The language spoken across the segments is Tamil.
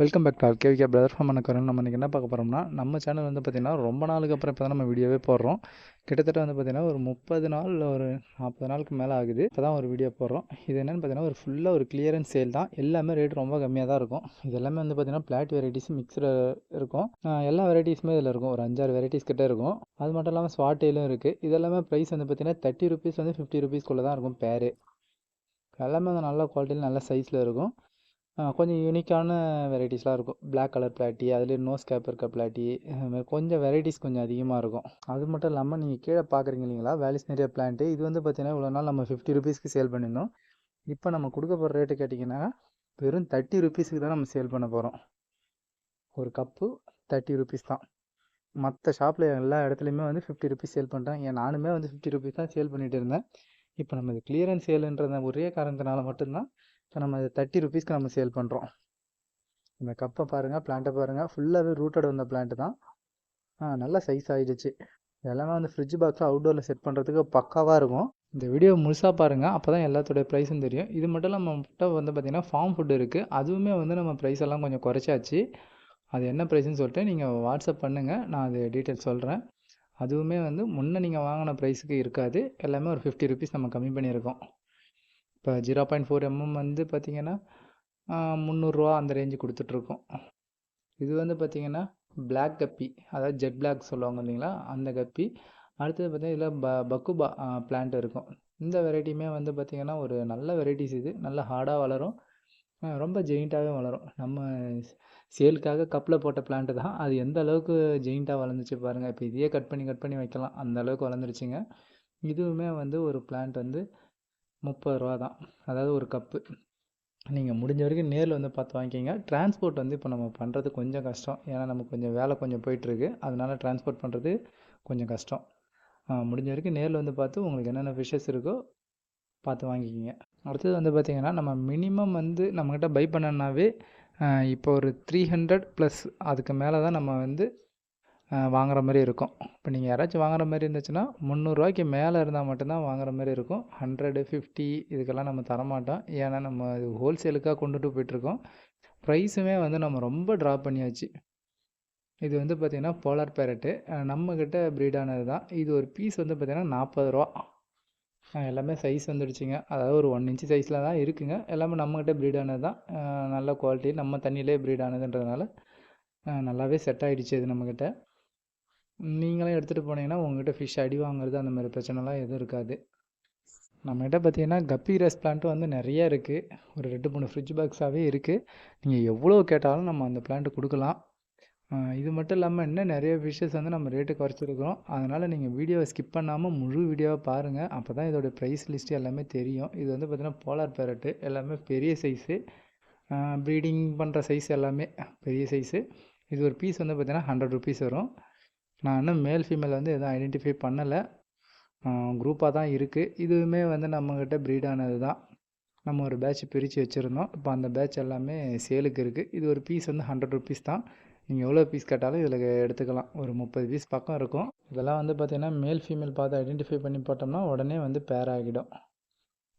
Welcome back to all KVK brother farm Karan நம்ம இன்றைக்கி என்ன பார்க்க போகிறோம்னா நம்ம சேனல் வந்து பார்த்திங்கன்னா ரொம்ப நாளுக்கு அப்புறம் இப்போ தான் நம்ம வீடியோவே போடுறோம். கிட்டத்தட்ட வந்து பார்த்திங்கன்னா ஒரு முப்பது நாள் ஒரு நாற்பது நாளுக்கு மேலே ஆகுது. இப்போ தான் ஒரு வீடியோ போடுறோம். இது என்னென்னு பார்த்தீங்கன்னா ஒரு ஃபுல்லாக ஒரு கிளியரன்ஸ் சேல் தான். எல்லாமே ரேட் ரொம்ப கம்மியாக தான் இருக்கும். இது எல்லாமே வந்து பார்த்திங்கன்னா பிளாட் வெரைட்டிஸ் மிக்சடு இருக்கும். எல்லா வெரைட்டிஸுமே இதில் இருக்கும். ஒரு அஞ்சாறு வெரைட்டிஸ் கிட்டே இருக்கும். அது மட்டும் இல்லாமல் ஸ்வாட்டேலும் இருக்குது இது எல்லாமே ப்ரைஸ் வந்து பார்த்திங்கன்னா தேர்ட்டி ருபீஸ் வந்து ஃபிஃப்டி ருபீஸ்க்குள்ளே தான் இருக்கும் பேரு எல்லாமே வந்து நல்ல குவாலிட்டியில் நல்ல சைஸில் இருக்கும். கொஞ்சம் யூனிக்கான வெரைட்டிஸ்லாம் இருக்கும். பிளாக் கலர் பிளாட்டி அதுலேயே நோஸ் கேப் இருக்க பிளாட்டி அதுமாதிரி கொஞ்சம் வெரைட்டிஸ் கொஞ்சம் அதிகமாக இருக்கும். அது மட்டும் இல்லாமல் நீங்கள் கீழே பார்க்குறீங்க இல்லைங்களா வேலிஸ் நிறைய பிளான்ட்டு இது வந்து பார்த்தீங்கன்னா இவ்வளோ நாள் நம்ம ஃபிஃப்டி ருபீஸ்க்கு சேல் பண்ணியிருந்தோம். இப்போ நம்ம கொடுக்க போகிற ரேட்டு கேட்டிங்கன்னா வெறும் தேர்ட்டி ருபீஸுக்கு தான் நம்ம சேல் பண்ண போகிறோம் ஒரு கப்பு தேர்ட்டி ருபீஸ் தான். மற்ற ஷாப்பில் எல்லா இடத்துலையுமே வந்து ஃபிஃப்டி ருபீஸ் சேல் பண்ணுறேன் ஏன் நானுமே வந்து ஃபிஃப்டி ருபீஸ் தான் சேல் பண்ணிகிட்டு இருந்தேன். இப்போ நம்ம இது கிளியரன்ஸ் சேலுன்ற ஒரே காரணத்தினால மட்டும்தான் இப்போ நம்ம இது தேர்ட்டி ருபீஸ்க்கு நம்ம சேல் பண்ணுறோம் இந்த கப்பை பாருங்கள் பிளான்ட்டை பாருங்கள் ஃபுல்லாகவே ரூட்டட் வந்த பிளான்ட்டு தான். ஆ நல்லா சைஸ் ஆகிடுச்சு எல்லாமே வந்து ஃப்ரிட்ஜ் பாக்ஸில் அவுட்டோரில் செட் பண்ணுறதுக்கு பக்காவாக இருக்கும். இந்த வீடியோ முழுசாக பாருங்கள் அப்போ தான் எல்லாத்தோடைய ப்ரைஸும் தெரியும். இது மட்டும் நம்ம நம்மகிட்ட வந்து பார்த்திங்கன்னா ஃபார்ம் ஃபுட் இருக்குது அதுவுமே வந்து நம்ம ப்ரைஸ் எல்லாம் கொஞ்சம் குறைச்சாச்சு. அது என்ன ப்ரைஸ்னு சொல்லிட்டு நீங்கள் வாட்ஸ்அப் பண்ணுங்கள் நான் அது டீட்டெயில்ஸ் சொல்கிறேன் அதுவுமே வந்து முன்னே நீங்கள் வாங்கின ப்ரைஸுக்கு இருக்காது. எல்லாமே ஒரு ஃபிஃப்டி ருபீஸ் நம்ம கம்மி பண்ணியிருக்கோம். இப்போ ஜீரோ பாயிண்ட் ஃபோர் எம்எம் வந்து பார்த்திங்கன்னா முந்நூறுரூவா அந்த ரேஞ்சு கொடுத்துட்ருக்கோம். இது வந்து பார்த்திங்கன்னா பிளாக் கப்பி அதாவது ஜெட் பிளாக் சொல்லுவாங்க இல்லைங்களா? அந்த கப்பி. அடுத்தது பார்த்திங்கன்னா இதில் ப பக்குபா பிளான்ட் இருக்கும். இந்த வெரைட்டியுமே வந்து பார்த்திங்கன்னா ஒரு நல்ல வெரைட்டிஸ் இது. நல்ல ஹார்டாக வளரும். ரொம்ப ஜெயிண்ட்டாகவே வளரும். நம்ம சேலுக்காக கப்பில் போட்ட பிளான்ட்டு தான். அது எந்த அளவுக்கு ஜெயிண்ட்டாக வளர்ந்துச்சு பாருங்கள் இப்போ இதையே கட் பண்ணி கட் பண்ணி வைக்கலாம். அந்த அளவுக்கு வளர்ந்துருச்சுங்க. இதுவுமே வந்து ஒரு பிளான்ட் வந்து முப்பது ரூபா தான் அதாவது ஒரு கப்பு. நீங்கள் முடிஞ்ச வரைக்கும் நேரில் வந்து பார்த்து வாங்கிக்கிங்க. டிரான்ஸ்போர்ட் வந்து இப்போ நம்ம பண்ணுறது கொஞ்சம் கஷ்டம். ஏன்னா நமக்கு கொஞ்சம் வேலை கொஞ்சம் போயிட்டுருக்கு. அதனால் டிரான்ஸ்போர்ட் பண்ணுறது கொஞ்சம் கஷ்டம். முடிஞ்ச வரைக்கும் நேரில் வந்து பார்த்து உங்களுக்கு என்னென்ன ஃபிஷ்ஷஸ் இருக்கோ பார்த்து வாங்கிக்கிங்க. அடுத்தது வந்து பார்த்திங்கன்னா நம்ம மினிமம் வந்து நம்மக்கிட்ட பை பண்ணனாவே இப்போ ஒரு த்ரீ ஹண்ட்ரட் ப்ளஸ் அதுக்கு மேலே தான் நம்ம வந்து வாங்குற மாதிரி இருக்கும். இப்போ நீங்கள் யாராச்சும் வாங்குற மாதிரி இருந்துச்சுன்னா முந்நூறுரூவாய்க்கு மேலே இருந்தால் மட்டும்தான் வாங்குற மாதிரி இருக்கும். ஹண்ட்ரடு ஃபிஃப்டி இதுக்கெல்லாம் நம்ம தரமாட்டோம். ஏன்னா நம்ம இது ஹோல்சேலுக்காக கொண்டுட்டு போயிட்டுருக்கோம். ப்ரைஸுமே வந்து நம்ம ரொம்ப ட்ராப் பண்ணியாச்சு. இது வந்து பார்த்திங்கன்னா போலார் பேரட்டு நம்மக்கிட்ட ப்ரீடானது தான் இது ஒரு பீஸ் வந்து பார்த்திங்கன்னா நாற்பது ரூபா. எல்லாமே சைஸ் வந்துடுச்சுங்க. அதாவது ஒரு ஒன் இன்ச்சு சைஸில் தான் இருக்குங்க. எல்லாமே நம்மக்கிட்ட ப்ரீடானது தான் நல்ல குவாலிட்டி நம்ம தண்ணியிலே ப்ரீடானதுன்றதுனால நல்லாவே செட் ஆகிடுச்சு இது நம்மக்கிட்ட நீங்களும் எடுத்துகிட்டு போனீங்கன்னா உங்ககிட்ட ஃபிஷ் அடி வாங்குறது அந்த மாதிரி பிரச்சனைலாம் எதுவும் இருக்காது. நம்மகிட்ட பார்த்தீங்கன்னா கப்பி ரஸ் பிளான்ட்டும் வந்து நிறைய இருக்குது ஒரு ரெண்டு மூணு ஃப்ரிட்ஜ் பாக்ஸாகவே இருக்குது நீங்கள் எவ்வளோ கேட்டாலும் நம்ம அந்த பிளான்ட்டு கொடுக்கலாம். இது மட்டும் இல்லாமல் இன்னும் நிறைய ஃபிஷ்ஷஸ் வந்து நம்ம ரேட்டு குறைச்சிருக்கிறோம். அதனால் நீங்கள் வீடியோவை ஸ்கிப் பண்ணாமல் முழு வீடியோவை பாருங்கள் அப்போ தான் இதோட ப்ரைஸ் லிஸ்ட் எல்லாமே தெரியும். இது வந்து பார்த்திங்கன்னா போலார் பேரட்டு எல்லாமே பெரிய சைஸு ப்ரீடிங் பண்ணுற சைஸ் எல்லாமே பெரிய சைஸு இது ஒரு பீஸ் வந்து பார்த்திங்கன்னா ஹண்ட்ரட் ருபீஸ் வரும். நான் இன்னும் மேல் ஃபீமேல் வந்து எதுவும் ஐடென்டிஃபை பண்ணலை. குரூப்பாக தான் இருக்குது இதுவுமே வந்து நம்மக்கிட்ட ப்ரீடானது தான். நம்ம ஒரு பேட்ச் பிரித்து வச்சுருந்தோம். இப்போ அந்த பேட்ச் எல்லாமே சேலுக்கு இருக்குது இது ஒரு பீஸ் வந்து ஹண்ட்ரட் ருபீஸ் தான். நீங்கள் எவ்வளோ பீஸ் கேட்டாலும் இதில் எடுத்துக்கலாம். ஒரு முப்பது பீஸ் பக்கம் இருக்கும். இதெல்லாம் வந்து பார்த்திங்கன்னா மேல் ஃபீமேல் பார்த்து ஐடென்டிஃபை பண்ணி போட்டோம்னா உடனே வந்து பேர் ஆகிடும்.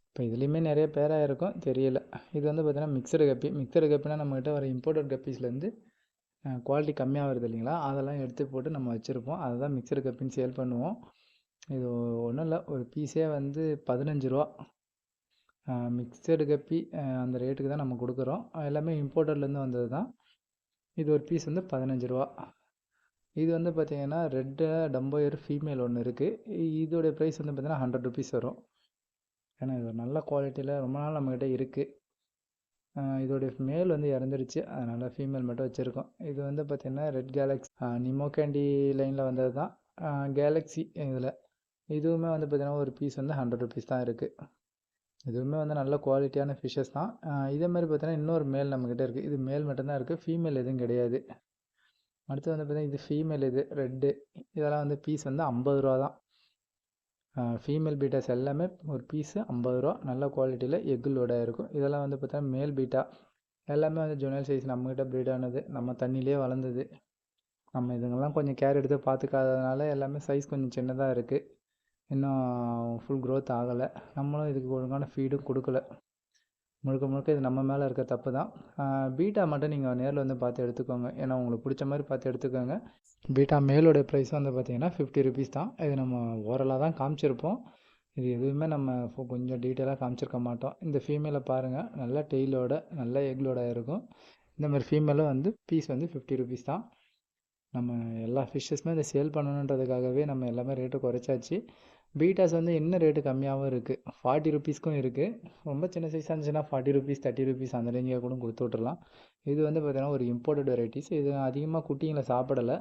இப்போ இதுலேயுமே நிறைய பேராக இருக்கும் தெரியல. இது வந்து பார்த்திங்கன்னா மிக்சடு கப்பி. மிக்சடு கப்பினா நம்மக்கிட்ட வர இம்போர்ட்டட் கப்பீஸ்லேருந்து குவாலிட்டி கம்மியாக வருது இல்லைங்களா? அதெல்லாம் எடுத்து போட்டு நம்ம வச்சுருப்போம். அதை தான் மிக்சர் கப்பின்னு சேல் பண்ணுவோம். இது ஒன்றும் இல்லை. ஒரு பீஸே வந்து பதினஞ்சு ரூபா. மிக்சடு கப்பி அந்த ரேட்டுக்கு தான் நம்ம கொடுக்குறோம். எல்லாமே இம்போர்ட்டர்லேருந்து வந்தது தான். இது ஒரு பீஸ் வந்து பதினஞ்சு ரூபா. இது வந்து பார்த்திங்கன்னா ரெட்டு டம்போயர் ஃபீமேல் ஒன்று இருக்குது இதோடைய ப்ரைஸ் வந்து பார்த்திங்கன்னா ஹண்ட்ரட் ருபீஸ் வரும். ஏன்னா இது ஒரு நல்ல குவாலிட்டியில் ரொம்ப நாள் நம்மக்கிட்ட இருக்குது இதோடைய மேல் வந்து இறந்துருச்சு. அதனால் ஃபீமேல் மட்டும் வச்சுருக்கோம். இது வந்து பார்த்திங்கன்னா ரெட் கேலக்ஸி நிமோகேண்டி லைனில் வந்தது தான் கேலக்ஸி இதில். இதுவுமே வந்து பார்த்திங்கன்னா ஒரு பீஸ் வந்து ஹண்ட்ரட் ருபீஸ் தான் இருக்குது இதுவுமே வந்து நல்ல குவாலிட்டியான ஃபிஷ்ஷஸ் தான். இதே மாதிரி பார்த்தீங்கன்னா இன்னொரு மேல் நம்மக்கிட்ட இருக்குது இது மேல் மட்டும்தான் இருக்குது ஃபீமேல் எதுவும் கிடையாது. அடுத்து வந்து பார்த்திங்கன்னா இது ஃபீமேல் இது ரெட்டு இதெல்லாம் வந்து பீஸ் வந்து ஐம்பது ரூபா தான் ஃபீமேல் பீட்டாஸ் எல்லாமே ஒரு பீஸு ஐம்பது ரூபா. நல்ல குவாலிட்டியில் எக்குலோட இருக்கும். இதெல்லாம் வந்து பார்த்தா மேல் பீட்டா எல்லாமே வந்து ஜுனல் சைஸ் நம்மக்கிட்ட ப்ரீட் ஆனது. நம்ம தண்ணியிலே வளர்ந்தது. நம்ம இதுங்கெல்லாம் கொஞ்சம் கேர் எடுத்து பார்த்துக்காததுனால எல்லாமே சைஸ் கொஞ்சம் சின்னதாக இருக்குது இன்னும் ஃபுல் க்ரோத் ஆகலை. நம்மளும் இதுக்கு ஒழுங்கான ஃபீடும் கொடுக்கல. முழுக்க முழுக்க இது நம்ம மேலே இருக்க தப்பு தான். பீட்டா மட்டும் நீங்கள் நேரில் வந்து பார்த்து எடுத்துக்கோங்க. ஏன்னா உங்களுக்கு பிடிச்ச மாதிரி பார்த்து எடுத்துக்கோங்க. பீட்டா மேலோட ப்ரைஸ் வந்து பார்த்தீங்கன்னா ஃபிஃப்டி ருபீஸ் தான். இது நம்ம ஓரலாக தான் காமிச்சிருப்போம். இது எதுவுமே நம்ம கொஞ்சம் டீட்டெயிலாக காமிச்சிருக்க மாட்டோம். இந்த ஃபீமேலை பாருங்கள் நல்ல டெய்லோட நல்ல எக்லோட இருக்கும். இந்த மாதிரி ஃபீமேலும் வந்து பீஸ் வந்து ஃபிஃப்டி ருபீஸ் தான். நம்ம எல்லா ஃபிஷ்ஷஸுமே இதை சேல் பண்ணணுன்றதுக்காகவே நம்ம எல்லாமே ரேட்டு குறைச்சாச்சு. பீட்டாஸ் வந்து என்ன ரேட்டு கம்மியாகவும் இருக்குது ஃபார்ட்டி ருபீஸ்க்கும் இருக்குது ரொம்ப சின்ன சைஸாக இருந்துச்சுன்னா ஃபார்ட்டி ருபீஸ் தேர்ட்டி ருபீஸ் அந்த ரேஞ்சில் கூட கொடுத்து விட்றலாம் இது வந்து பார்த்திங்கன்னா ஒரு இம்போர்ட்டட் வெரைட்டிஸ் இது அதிகமாக குட்டிங்களை சாப்பிடலை.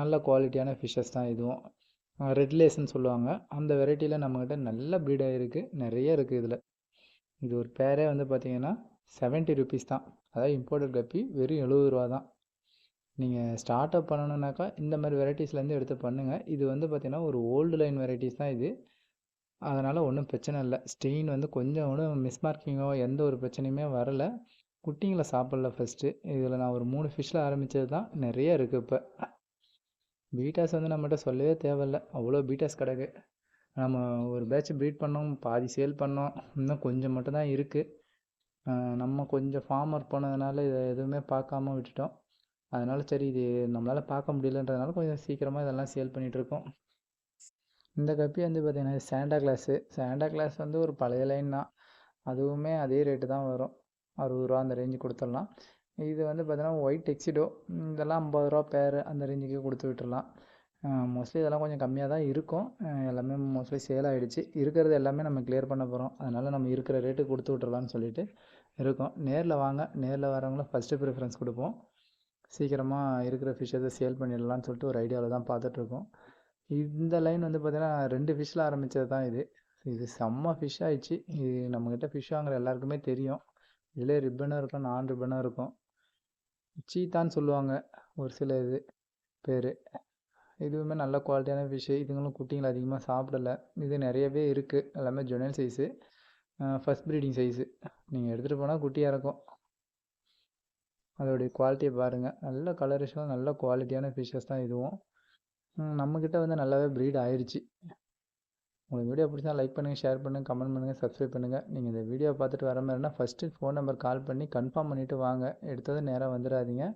நல்ல குவாலிட்டியான ஃபிஷ்ஷஸ் தான் இதுவும். ரெட் லேஸ்ன்னு சொல்லுவாங்க. அந்த வெரைட்டியில் நம்மக்கிட்ட நல்ல பீடாக இருக்குது நிறைய இருக்குது இதில். இது ஒரு பேரே வந்து பார்த்திங்கன்னா செவன்ட்டி ருபீஸ் தான். அதாவது இம்போர்ட்டட் கப்பி வெறும் எழுபது ரூபா தான். நீங்கள் ஸ்டார்ட் அப் பண்ணணுன்னாக்கா இந்த மாதிரி வெரைட்டிஸ்லேருந்து எடுத்து பண்ணுங்கள் இது வந்து பார்த்திங்கன்னா ஒரு ஓல்டு லைன் வெரைட்டிஸ் தான் இது. அதனால் ஒன்றும் பிரச்சனை இல்லை. ஸ்டெயின் வந்து கொஞ்சம் கூட மிஸ்மார்க்கிங்கோ எந்த ஒரு பிரச்சனையுமே வரலை. குட்டிங்களை சாப்பிடல ஃபஸ்ட்டு இதில் நான் ஒரு மூணு ஃபிஷ்ஷில் ஆரம்பித்தது தான். நிறைய இருக்குது இப்போ. பீட்டாஸ் வந்து நம்மகிட்ட சொல்லவே தேவையில்ல. அவ்வளோ பீட்டாஸ் கிடக்கு. நம்ம ஒரு பேட்ச் ப்ரீட் பண்ணோம் பாதி சேல் பண்ணோம். இன்னும் கொஞ்சம் மட்டும் தான் இருக்குது நம்ம கொஞ்சம் ஃபார்மர் போனதுனால இதை எதுவுமே பார்க்காம விட்டுட்டோம். அதனால சரி இது நம்மளால் பார்க்க முடியலன்றதுனால கொஞ்சம் சீக்கிரமாக இதெல்லாம் சேல் பண்ணிகிட்ருக்கோம் இந்த கப்பி வந்து பார்த்தீங்கன்னா சாண்டா கிளாஸு சாண்டா கிளாஸ் வந்து ஒரு பழைய லைன் தான். அதுவுமே அதே ரேட்டு தான் வரும். அறுபது ரூபா அந்த ரேஞ்சு கொடுத்துடலாம். இது வந்து பார்த்தீங்கன்னா ஒயிட் டெக்ஸிடோ இதெல்லாம் ஐம்பது ரூபா பேர் அந்த ரேஞ்சுக்கு கொடுத்து விட்டுடலாம். மோஸ்ட்லி இதெல்லாம் கொஞ்சம் கம்மியாக தான் இருக்கும். எல்லாமே மோஸ்ட்லி சேல் ஆகிடுச்சு இருக்கிறது எல்லாமே நம்ம கிளியர் பண்ண போகிறோம் அதனால் நம்ம இருக்கிற ரேட்டு கொடுத்து விட்றலாம்னு சொல்லிட்டு இருக்கோம். நேரில் வாங்க. நேரில் வரவங்களும் ஃபஸ்ட்டு ப்ரிஃபரன்ஸ் கொடுப்போம். சீக்கிரமாக இருக்கிற ஃபிஷ்ஷை சேல் பண்ணிடலாம்னு சொல்லிட்டு ஒரு ஐடியாவில் தான் பார்த்துட்ருக்கோம். இந்த லைன் வந்து பார்த்திங்கன்னா ரெண்டு ஃபிஷ்ஷில் ஆரம்பித்தது தான் இது. இது செம்ம ஃபிஷ் ஆயிடுச்சு. இது நம்மக்கிட்ட ஃபிஷ் வாங்குற எல்லாருக்குமே தெரியும். இதிலே ரிப்பனும் இருக்கும் நான் ரிப்பனும் இருக்கும். சீத்தான்னு சொல்லுவாங்க ஒரு சில இது பேர். இதுவுமே நல்ல குவாலிட்டியான ஃபிஷ்ஷு இதுங்களும் குட்டிங்களை அதிகமாக சாப்பிடல. இது நிறையவே இருக்குது எல்லாமே ஜொனல் சைஸு ஃபஸ்ட் ப்ரீடிங் சைஸு நீங்கள் எடுத்துகிட்டு போனால் குட்டியாக இருக்கும். அதோடைய குவாலிட்டியை பாருங்கள் நல்ல கலரிஷும் நல்ல குவாலிட்டியான ஃபிஷ்ஷஸ் தான் இதுவும். நம்மக்கிட்ட வந்து நல்லாவே ப்ரீட் ஆயிடுச்சு உங்களுக்கு வீடியோ பிடிச்சா லைக் பண்ணுங்கள் ஷேர் பண்ணுங்கள் கமெண்ட் பண்ணுங்கள் சப்ஸ்கிரைப் பண்ணுங்கள் நீங்கள் இந்த வீடியோ பார்த்துட்டு வர மாதிரினா ஃபஸ்ட்டு ஃபோன் நம்பர் கால் பண்ணி கன்ஃபார்ம் பண்ணிவிட்டு வாங்க. எடுத்தது நேராக வந்துடாதீங்க.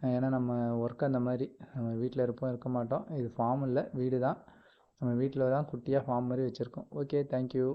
ஏன்னா நம்ம ஒர்க் அந்த மாதிரி. நம்ம வீட்டில் இருப்போம் இருக்க மாட்டோம். இது ஃபார்ம் இல்லை வீடு தான். நம்ம வீட்டில் தான் குட்டியாக ஃபார்ம் மாதிரி வச்சுருக்கோம். Okay thank you